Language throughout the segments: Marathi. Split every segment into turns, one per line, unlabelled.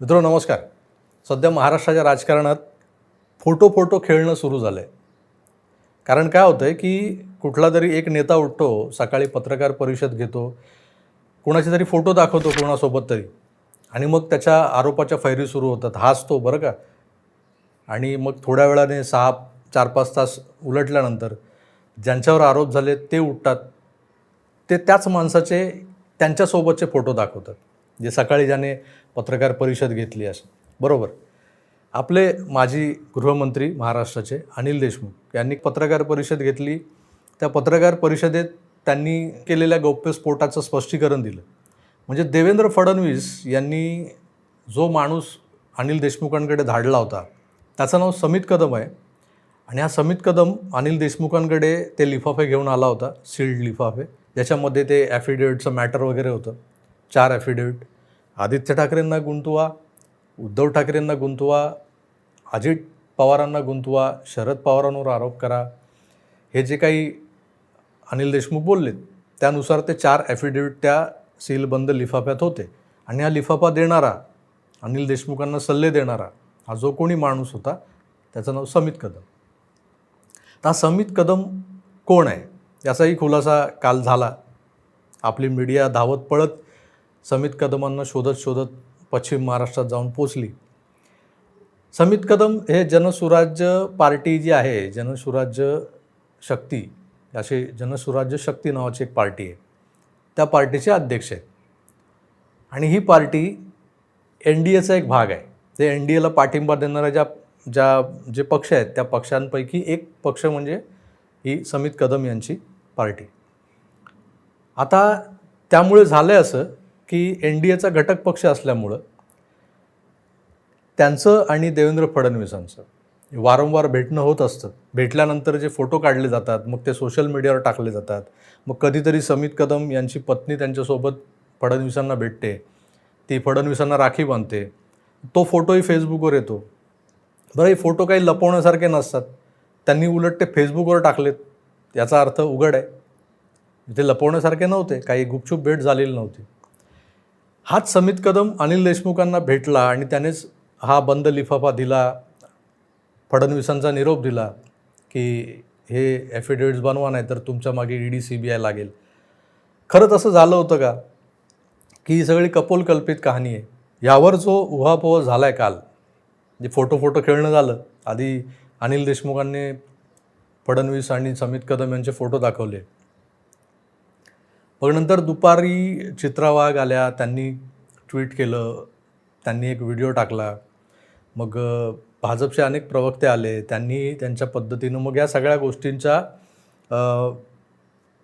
मित्र नमस्कार. सध्या महाराष्ट्राच्या राजकारणात फोटो फोटो खेळणं सुरू झालं आहे कारण काय होतं आहे की कुठला तरी एक नेता उठतो सकाळी पत्रकार परिषद घेतो कोणाचे तरी फोटो दाखवतो कोणासोबत तरी. आणि मग त्याच्या आरोपाच्या फैरी सुरू होतात. हाच तो बरं का? आणि मग थोड्या वेळाने सहा चार पाच तास उलटल्यानंतर ज्यांच्यावर आरोप झाले ते उठतात. ते त्याच माणसाचे त्यांच्यासोबतचे फोटो दाखवतात. जे सकाळी ज्याने पत्रकार परिषद घेतली असं बरोबर. आपले माजी गृहमंत्री महाराष्ट्राचे अनिल देशमुख यांनी पत्रकार परिषद घेतली. त्या पत्रकार परिषदेत त्यांनी केलेल्या गौप्यस्फोटाचं स्पष्टीकरण दिलं. म्हणजे देवेंद्र फडणवीस यांनी जो माणूस अनिल देशमुखांकडे धाडला होता त्याचं नाव समित कदम आहे. आणि हा समित कदम अनिल देशमुखांकडे ते लिफाफे घेऊन आला होता सील्ड लिफाफे ज्याच्यामध्ये ते ॲफिडेविटचं मॅटर वगैरे होतं. चार ॲफिडेविट आदित्य ठाकरेंना गुंतवा उद्धव ठाकरेंना गुंतवा अजित पवारांना गुंतवा शरद पवारांवर आरोप करा. हे जे काही अनिल देशमुख बोललेत त्यानुसार ते चार ॲफिडेविट त्या सीलबंद लिफाफ्यात होते. आणि हा लिफाफा देणारा अनिल देशमुखांना सल्ले देणारा हा जो कोणी माणूस होता त्याचं नाव समित कदम. तर हा समित कदम कोण आहे? याचाही खुलासा काल झाला. आपली मीडिया धावत पळत समित कदमांना शोधत शोधत पश्चिम महाराष्ट्रात जाऊन पोचली. समित कदम हे जनसुराज्य पार्टी जी आहे जनसुराज्य शक्ती असे जनसुराज्य शक्ती नावाची एक पार्टी आहे. त्या पार्टीचे अध्यक्ष आहेत. आणि ही पार्टी एन डी एचा एक भाग आहे. ते एन डी एला पाठिंबा देणाऱ्या ज्या ज्या जे पक्ष आहेत त्या पक्षांपैकी एक पक्ष म्हणजे ही समित कदम यांची पार्टी. आता त्यामुळे झालं आहे असं की एन डी एचा घटक पक्ष असल्यामुळं त्यांचं आणि देवेंद्र फडणवीसांचं वारंवार भेटणं होत असतं. भेटल्यानंतर जे फोटो काढले जातात मग ते सोशल मीडियावर टाकले जातात. मग कधीतरी समित कदम यांची पत्नी त्यांच्यासोबत फडणवीसांना भेटते. ती फडणवीसांना राखी बांधते. तो फोटोही फेसबुकवर येतो. बरं हे फोटो काही लपवण्यासारखे नसतात. त्यांनी उलट ते फेसबुकवर टाकलेत. याचा अर्थ उघड आहे. ते लपवण्यासारखे नव्हते. काही गुपचूप भेट झालेली नव्हती. हाच समित कदम अनिल देशमुखांना भेटला आणि त्यानेच हा बंद लिफाफा दिला फडणवीसांचा निरोप दिला की हे ॲफिडेविट्स बनवा नाही तर तुमच्या मागे E D C B I लागेल. खरंच असं झालं होतं का? की ही सगळी कपोलकल्पित कहाणी आहे. यावर जो उहापोह झाला आहे काल जे फोटो फोटो खेळणं झालं आधी अनिल देशमुखांनी फडणवीस आणि समित कदम यांचे फोटो दाखवले. मग नंतर दुपारी चित्रा वाघ आल्या त्यांनी ट्विट केलं त्यांनी एक व्हिडिओ टाकला. मग भाजपचे अनेक प्रवक्ते आले त्यांनी त्यांच्या पद्धतीनं मग या सगळ्या गोष्टींच्या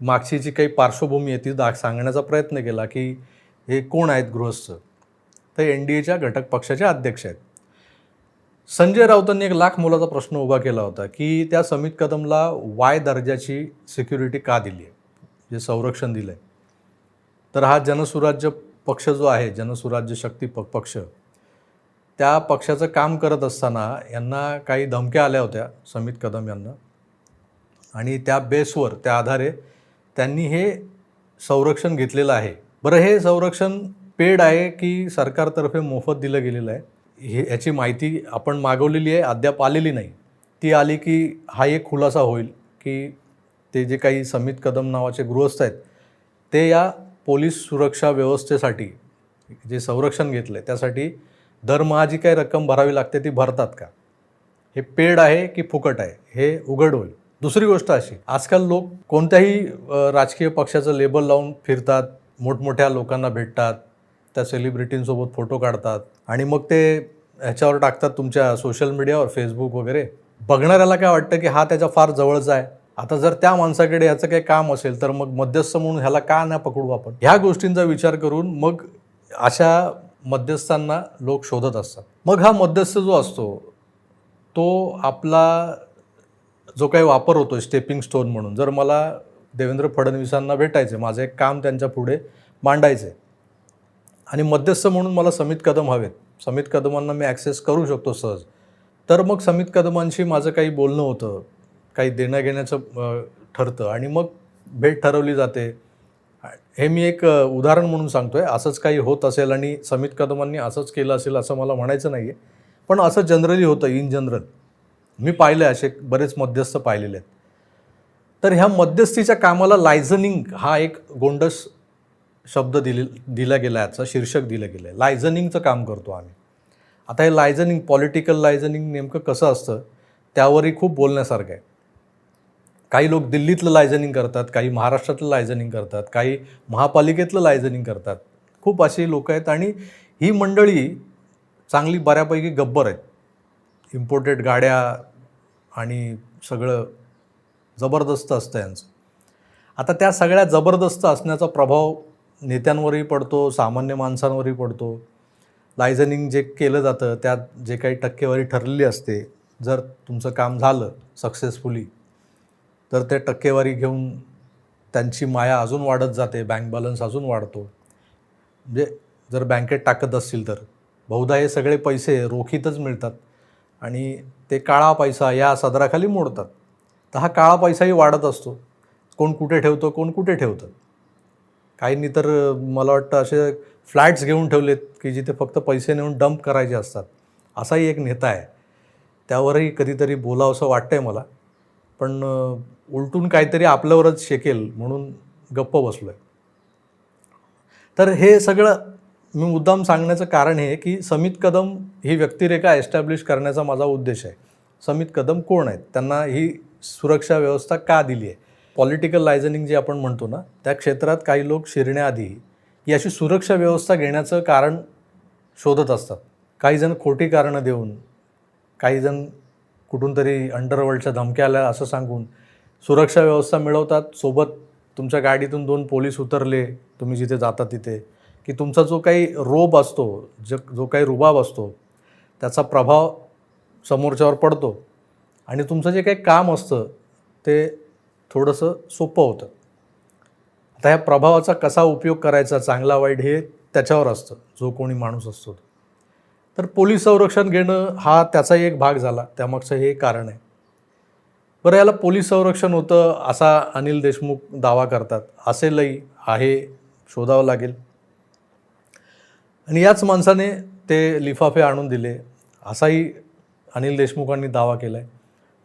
मागची जी काही पार्श्वभूमी आहे ती दाख सांगण्याचा प्रयत्न केला की हे कोण आहेत गृहस्थ? तर एन डी एच्या घटक पक्षाचे अध्यक्ष आहेत. संजय राऊतांनी एक लाख मोलाचा प्रश्न उभा केला होता की त्या समित कदमला वाय दर्जाची सिक्युरिटी का दिली आहे? जे संरक्षण दिलं आहे तर हा जनसुराज्य पक्ष जो आहे जनसुराज्य शक्ती प पक्ष त्या पक्षाचं काम करत असताना यांना काही धमक्या आल्या होत्या समित कदम यांना. आणि त्या बेसवर त्या आधारे त्यांनी हे संरक्षण घेतलेलं आहे. बरं हे संरक्षण पेड आहे की सरकारतर्फे मोफत दिलं गेलेलं आहे? हे याची माहिती आपण मागवलेली आहे अद्याप आलेली नाही. ती आली की हा एक खुलासा होईल की ते जे काही समित कदम नावाचे गृहस्थ आहेत ते या पोलीस सुरक्षा व्यवस्थेसाठी जे संरक्षण घेतलं आहे त्यासाठी दरमहा जी काही रक्कम भरावी लागते ती भरतात का? हे पेड आहे की फुकट आहे? हे उघड होईल. दुसरी गोष्ट अशी आजकाल लोक कोणत्याही राजकीय पक्षाचं लेबल लावून फिरतात मोठमोठ्या लोकांना भेटतात त्या सेलिब्रिटींसोबत फोटो काढतात आणि मग ते ह्याच्यावर टाकतात तुमच्या सोशल मीडियावर फेसबुक वगैरे. बघणाऱ्याला काय वाटतं की हा त्याच्या फार जवळचा आहे? आता जर त्या माणसाकडे याचं काही काम असेल तर मग मध्यस्थ म्हणून ह्याला का नाही पकडू आपण? ह्या गोष्टींचा विचार करून मग अशा मध्यस्थांना लोक शोधत असतात. मग हा मध्यस्थ जो असतो तो आपला जो काही वापर होतो स्टेपिंग स्टोन म्हणून जर मला देवेंद्र फडणवीसांना भेटायचं माझं एक काम त्यांच्या पुढे मांडायचं आणि मध्यस्थ म्हणून मला समित कदम हवेत समित कदमांना मी ॲक्सेस करू शकतो सहज तर मग समित कदमांशी माझं काही बोलणं होतं काही देण्याघेण्याचं घेण्याचं ठरतं. आणि मग भेट ठरवली जाते. हे मी एक उदाहरण म्हणून सांगतोय. असंच काही होत असेल आणि समित कदमांनी असंच केलं असेल असं मला म्हणायचं नाही आहे पण असं जनरली होतं इन जनरल. मी पाहिलं आहे असे बरेच मध्यस्थ पाहिलेले आहेत. तर ह्या मध्यस्थीच्या कामाला लायझनिंग हा एक गोंडस शब्द दिले दिला गेला याचा शीर्षक दिलं गेलं आहे. लायझनिंगचं काम करतो आम्ही. आता हे लायझनिंग पॉलिटिकल लायझनिंग नेमकं कसं असतं त्यावरही खूप बोलण्यासारखं आहे. काही लोक दिल्लीतलं लायझनिंग करतात काही महाराष्ट्रातलं लायझनिंग करतात काही महापालिकेतलं लायझनिंग करतात. खूप असे लोक आहेत आणि ही मंडळी चांगली बऱ्यापैकी गब्बर आहेत. इम्पोर्टेड गाड्या आणि सगळं जबरदस्त असतं यांचं. आता त्या सगळ्या जबरदस्त असण्याचा प्रभाव नेत्यांवरही पडतो सामान्य माणसांवरही पडतो. लायझनिंग जे केलं जातं त्यात जे काही टक्केवारी ठरलेली असते जर तुमचं काम झालं सक्सेसफुली तर ते टक्केवारी घेऊन त्यांची माया अजून वाढत जाते बँक बॅलन्स अजून वाढतो. म्हणजे जर बँकेत टाकत असतील तर. बहुधा हे सगळे पैसे रोखीतच मिळतात आणि ते काळा पैसा या सदराखाली मोडतात. तर हा काळा पैसाही वाढत असतो. कोण कुठे ठेवतो कोण कुठे ठेवतं. काहींनी तर मला वाटतं असे फ्लॅट्स घेऊन ठेवलेत की जिथे फक्त पैसे नेऊन डंप करायचे असतात. असाही एक नेता आहे. त्यावरही कधीतरी बोलावंसं आहे मला. पण उलटून काहीतरी आपल्यावरच शेकेल म्हणून गप्प बसलो आहे तर हे सगळं मी मुद्दाम सांगण्याचं कारण हे की समित कदम ही व्यक्तिरेखा एस्टॅब्लिश करण्याचा माझा उद्देश आहे. समित कदम कोण आहेत? त्यांना ही सुरक्षा व्यवस्था का दिली आहे? पॉलिटिकल लायझनिंग जे आपण म्हणतो ना त्या क्षेत्रात काही लोक शिरण्याआधी ही अशी सुरक्षा व्यवस्था घेण्याचं कारण शोधत असतात. काही जण खोटी कारणं देऊन काही जण कुठून तरी अंडरवर्ल्डच्या धमक्या आल्या असं सांगून सुरक्षा व्यवस्था मिळवतात. सोबत तुमच्या गाडीतून दोन पोलीस उतरले. तुम्ही जिथे जाता तिथे. की तुमचा जो काही रोब असतो ज जो काही रुबाब असतो त्याचा प्रभाव समोरच्यावर पडतो. आणि तुमचं जे काही काम असतं ते थोडंसं सोपं होतं. आता ह्या प्रभावाचा कसा उपयोग करायचा चांगला वाईट हे त्याच्यावर असतं. जो कोणी माणूस असतो तो. तर पोलीस संरक्षण घेणं हा त्याचाही एक भाग झाला. त्यामागचं हे कारण आहे. बरं याला पोलीस संरक्षण होतं असा अनिल देशमुख दावा करतात. असेलही आहे शोधावं लागेल. आणि याच माणसाने ते लिफाफे आणून दिले. असाही अनिल देशमुखांनी दावा केला आहे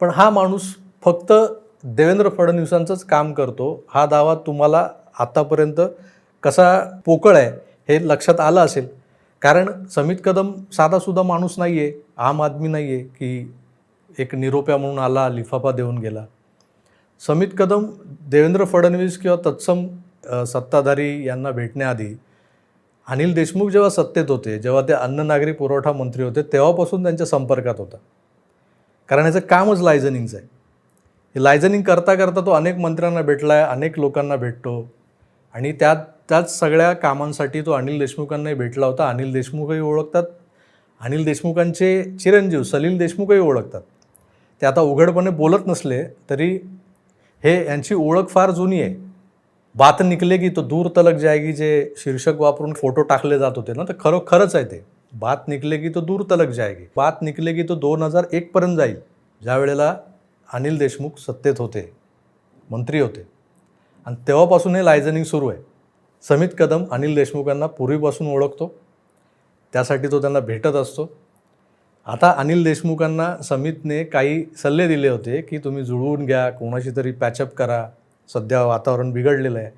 पण हा माणूस फक्त देवेंद्र फडणवीसांचंच काम करतो. हा दावा तुम्हाला आत्तापर्यंत कसा पोकळ आहे हे लक्षात आलं असेल. कारण समित कदम साधासुद्धा माणूस नाही आहे आम आदमी नाही आहे की एक निरोप्या म्हणून आला लिफाफा देऊन गेला. समित कदम देवेंद्र फडणवीस किंवा तत्सम सत्ताधारी यांना भेटण्याआधी अनिल देशमुख जेव्हा सत्तेत होते जेव्हा ते अन्न नागरी पुरवठा मंत्री होते तेव्हापासून त्यांच्या संपर्कात होता. कारण याचं कामच लायझनिंगचं आहे. हे लायझनिंग करता करता तो अनेक मंत्र्यांना भेटला आहे अनेक लोकांना भेटतो. आणि त्यात त्याच सगळ्या कामांसाठी तो अनिल देशमुखांनाही भेटला होता. अनिल देशमुखही ओळखतात. अनिल देशमुखांचे चिरंजीव सलील देशमुखही ओळखतात. ते आता उघडपणे बोलत नसले तरी हे यांची ओळख फार जुनी आहे. बात निकलेगी तो दूर तलक जाएगी जे शीर्षक वापरून फोटो टाकले जात होते ना तर खरं खरंच आहे ते. बात निकलेगी तो दूर तलक जाएगी बात निकलेगी तो दोन हजार एकपर्यंत जाईल ज्या वेळेला अनिल देशमुख सत्तेत होते मंत्री होते. आणि तेव्हापासून हे लायझनिंग सुरू आहे. समित कदम अनिल देशमुखांना पूर्वीपासून ओळखतो. त्यासाठी तो त्यांना भेटत असतो. आता अनिल देशमुखांना समितने काही सल्ले दिले होते की तुम्ही जुळवून घ्या कोणाशी तरी पॅचअप करा सध्या वातावरण बिघडलेलं आहे.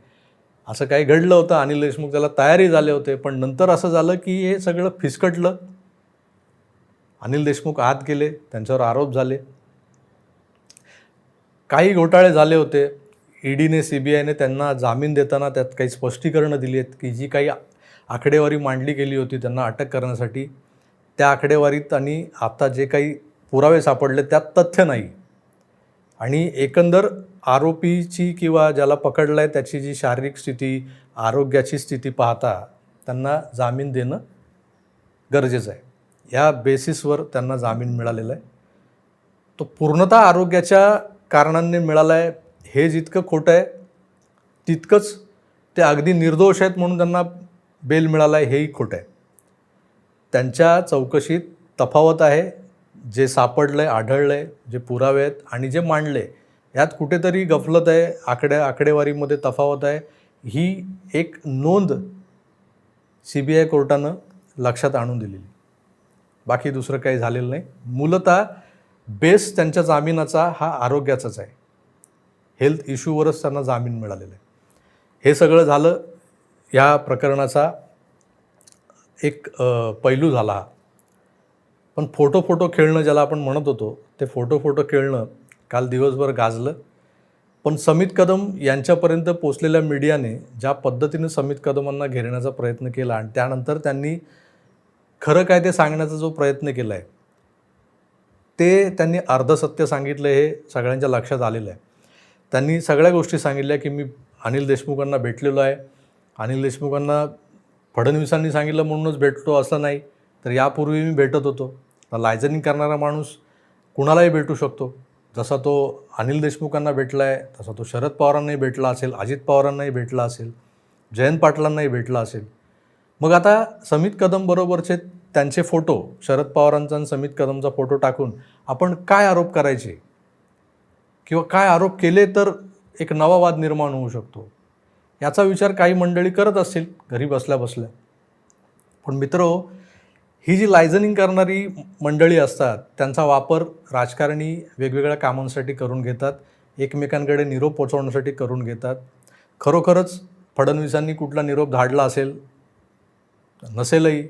असं काही घडलं होतं अनिल देशमुख त्याला तयारी झाले होते पण नंतर असं झालं की हे सगळं फिसकटलं. अनिल देशमुख आत गेले त्यांच्यावर आरोप झाले. काही घोटाळे झाले होते. ईडीने सी बी आयने त्यांना जामीन देताना त्यात काही स्पष्टीकरणं दिली आहेत की जी काही आकडेवारी मांडली गेली होती त्यांना अटक करण्यासाठी त्या आकडेवारीत आणि आता जे काही पुरावे सापडले त्यात तथ्य नाही. आणि एकंदर आरोपीची किंवा ज्याला पकडलं आहे त्याची जी शारीरिक स्थिती आरोग्याची स्थिती पाहता त्यांना जामीन देणं गरजेचं आहे. या बेसिसवर त्यांना जामीन मिळालेला आहे. तो पूर्णतः आरोग्याच्या कारणांनी मिळाला आहे हे जितकं खोटं आहे तितकंच ते अगदी निर्दोष आहेत म्हणून त्यांना बेल मिळाला आहे हेही खोटं आहे. त्यांच्या चौकशीत तफावत आहे जे सापडलं आहे आढळलं आहे जे पुरावे आहेत आणि जे मांडले यात कुठेतरी गफलत आहे आकड्या आकडेवारीमध्ये तफावत आहे. ही एक नोंद सी बी आय कोर्टानं लक्षात आणून दिलेली. बाकी दुसरं काही झालेलं नाही. मूलतः बेस त्यांच्या जामिनाचा हा आरोग्याचाच आहे. हेल्थ इश्यूवरच त्यांना जामीन मिळालेला आहे. हे सगळं झालं या प्रकरणाचा एक पैलू झाला. हा पण फोटो फोटो खेळणं ज्याला आपण म्हणत होतो ते फोटो फोटो खेळणं काल दिवसभर गाजलं. पण समित कदम यांच्यापर्यंत पोचलेल्या मीडियाने ज्या पद्धतीने समित कदमांना घेरण्याचा प्रयत्न केला आणि त्यानंतर त्यांनी खरं काय ते सांगण्याचा जो प्रयत्न केला आहे ते त्यांनी अर्धसत्य सांगितलं हे सगळ्यांच्या लक्षात आलेलं आहे. त्यांनी सगळ्या गोष्टी सांगितल्या की मी अनिल देशमुखांना भेटलेलो आहे. अनिल देशमुखांना फडणवीसांनी सांगितलं म्हणूनच भेटतो असं नाही. तर यापूर्वी मी भेटत होतो. लायझनिंग करणारा माणूस कुणालाही भेटू शकतो. जसा तो अनिल देशमुखांना भेटला आहे तसा तो शरद पवारांनाही भेटला असेल अजित पवारांनाही भेटला असेल जयंत पाटलांनाही भेटला असेल. मग आता समित कदमबरोबरचे त्यांचे फोटो शरद पवारांचा आणि समित कदमचा फोटो टाकून आपण काय आरोप करायचे? किंवा काय आरोप केले तर एक नवा वाद निर्माण होऊ शकतो. याचा विचार काही मंडळी करत असतील घरी बसल्या बसल्या. पण मित्र ही जी लायझनिंग करणारी मंडळी असतात त्यांचा वापर राजकारणी वेगवेगळ्या कामांसाठी करून घेतात एकमेकांकडे निरोप पोचवण्यासाठी करून घेतात. खरोखरच फडणवीसांनी कुठला निरोप धाडला असेल नसेलही.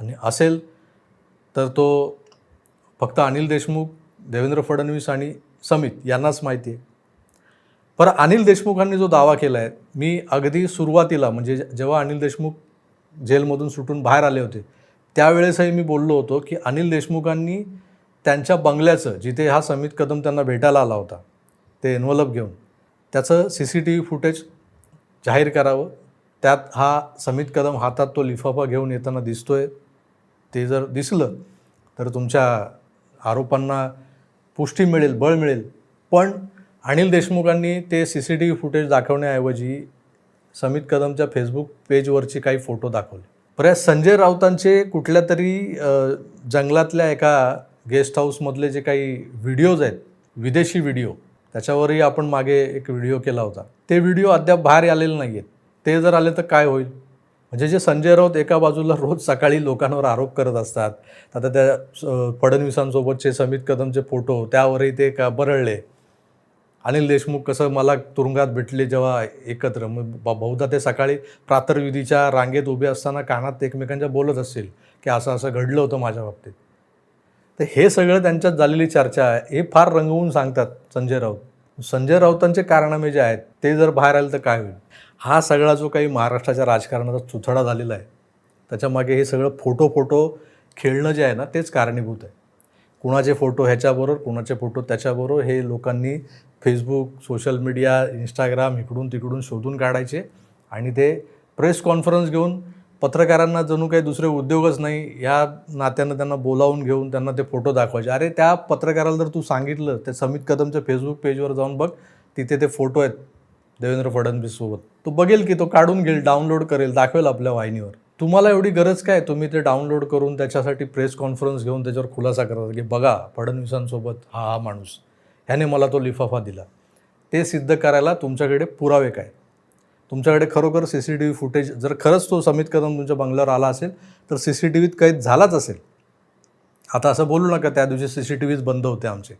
आणि असेल तर तो फक्त अनिल देशमुख देवेंद्र फडणवीस आणि समित यांनाच माहिती आहे. पर अनिल देशमुखांनी जो दावा केला आहे मी अगदी सुरुवातीला म्हणजे जेव्हा अनिल देशमुख जेलमधून सुटून बाहेर आले होते त्यावेळेसही मी बोललो होतो की अनिल देशमुखांनी त्यांच्या बंगल्याचं जिथे हा समित कदम त्यांना भेटायला आला होता ते एन्व्हलप घेऊन त्याचं C C T V footage जाहीर करावं. त्यात हा समित कदम हातात तो लिफाफा घेऊन येताना दिसतोय. ते जर दिसलं तर तुमच्या आरोपांना पुष्टी मिळेल बळ मिळेल. पण अनिल देशमुखांनी ते C C T V footage दाखवण्याऐवजी Samit कदमच्या फेसबुक पेजवरचे काही फोटो दाखवले. बऱ्याच संजय राऊतांचे कुठल्या तरी जंगलातल्या एका गेस्ट हाऊसमधले जे काही व्हिडिओज आहेत विदेशी व्हिडिओ त्याच्यावरही आपण मागे एक व्हिडिओ केला होता. ते व्हिडिओ अद्याप बाहेर आलेले नाही आहेत ते जर आले तर काय होईल? म्हणजे जे संजय राऊत एका बाजूला रोज सकाळी लोकांवर आरोप करत असतात आता त्या फडणवीसांसोबतचे समित कदमचे फोटो त्यावरही ते का बरळले. अनिल देशमुख कसं मला तुरुंगात भेटले जेव्हा एकत्र मग बहुधा ते सकाळी प्रातर्विधीच्या रांगेत उभे असताना कानात एकमेकांच्या बोलत असतील की असं असं घडलं होतं माझ्या बाबतीत. तर हे सगळं त्यांच्यात झालेली चर्चा आहे हे फार रंगवून सांगतात संजय राऊत. संजय राऊतांचे कारनामे जे आहेत ते जर बाहेर आले तर काय होईल? हा सगळा जो काही महाराष्ट्राच्या राजकारणाचा चुथडा झालेला आहे त्याच्यामागे हे सगळं फोटो फोटो खेळणं जे आहे ना तेच कारणीभूत आहे. कुणाचे फोटो ह्याच्याबरोबर कुणाचे फोटो त्याच्याबरोबर हे लोकांनी फेसबुक सोशल मीडिया इंस्टाग्राम इकडून तिकडून शोधून काढायचे आणि ते प्रेस कॉन्फरन्स घेऊन पत्रकारांना जणू काही दुसरे उद्योगच नाही या नात्यानं त्यांना बोलावून घेऊन त्यांना ते फोटो दाखवायचे. अरे त्या पत्रकाराला जर तू सांगितलं ते समित कदमच्या फेसबुक पेजवर जाऊन बघ तिथे ते फोटो आहेत देवेंद्र फडणवीससोबत तो बघेल की तो काढून घेईल डाउनलोड करेल दाखवेल आपल्या वाहिनीवर. तुम्हाला एवढी गरज काय? तुम्ही ते डाउनलोड करून त्याच्यासाठी प्रेस कॉन्फरन्स घेऊन त्याच्यावर खुलासा करता की बघा फडणवीसांसोबत हा हा माणूस ह्याने मला तो लिफाफा दिला. ते सिद्ध करायला तुमच्याकडे पुरावे काय? तुमच्याकडे खरोखर C C T V footage जर खरंच तो समित कदम तुमच्या बंगल्यावर आला असेल तर सी सी टी व्हीत कैद झालाच असेल. आता असं बोलू नका त्या दिवशी सी सी टी व्हीच बंद होते आमचे.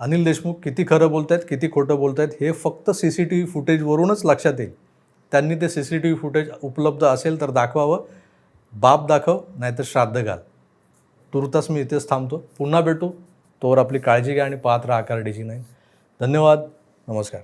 अनिल देशमुख किती खरं बोलत आहेत किती खोटं बोलत आहेत हे फक्त सी सी टी व्ही फुटेजवरूनच लक्षात येईल. त्यांनी ते C C T V footage उपलब्ध असेल तर दाखवावं. बाप दाखव नाहीतर श्राद्ध घाल. तुर्तास मी इथेच थांबतो. पुन्हा भेटू. तोवर आपली काळजी घ्या आणि पाहत राहा आकारडीची नाही धन्यवाद. नमस्कार.